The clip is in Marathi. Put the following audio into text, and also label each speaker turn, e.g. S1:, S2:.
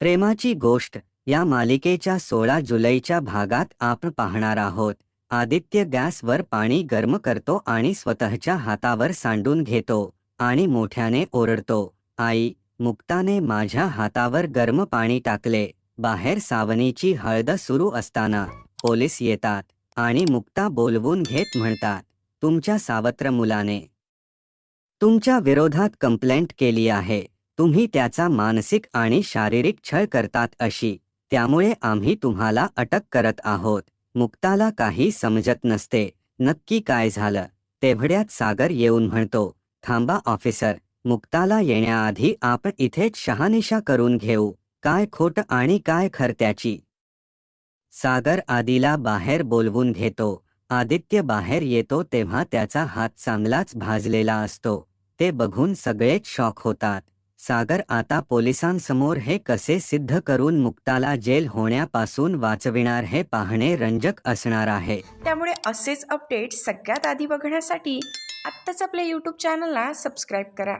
S1: प्रेमाची गोष्ट या मालिकेच्या सोळा जुलैच्या भागात आपण पाहणार आहोत. आदित्य गॅसवर पाणी गर्म करतो आणि स्वतःच्या हातावर सांडून घेतो आणि मोठ्याने ओरडतो. आई मुक्ताने माझ्या हातावर गर्म पाणी टाकले. बाहेर सावनीची हळद सुरू असताना पोलीस येतात आणि मुक्ता बोलवून घेत म्हणतात तुमच्या सावत्र मुलाने तुमच्या विरोधात कंप्लेंट केली आहे. तुम्ही त्याचा मानसिक आणि शारीरिक छळ करतात अशी. त्यामुळे आम्ही तुम्हाला अटक करत आहोत. मुक्ताला काही समजत नसते. नक्की काय झालं? तेवढ्यात सागर येऊन म्हणतो थांबा ऑफिसर. मुक्ताला येण्याआधी आपण इथेच शहानिशा करून घेऊ. काय खोट आणि काय खर त्याची सागर आदीला बाहेर बोलवून घेतो. आदित्य बाहेर येतो तेव्हा त्याचा हात चांगलाच भाजलेला असतो. ते बघून सगळेच शॉक होतात. सागर आता पोलिसांसमोर हे कसे सिद्ध करून मुक्ताला जेल होण्यापासून वाचविणार हे पाहणे रंजक असणार आहे.
S2: त्यामुळे असेच अपडेट सगळ्यात आधी बघण्यासाठी आत्ताच आपल्या यूट्यूब चॅनलला सबस्क्राईब करा.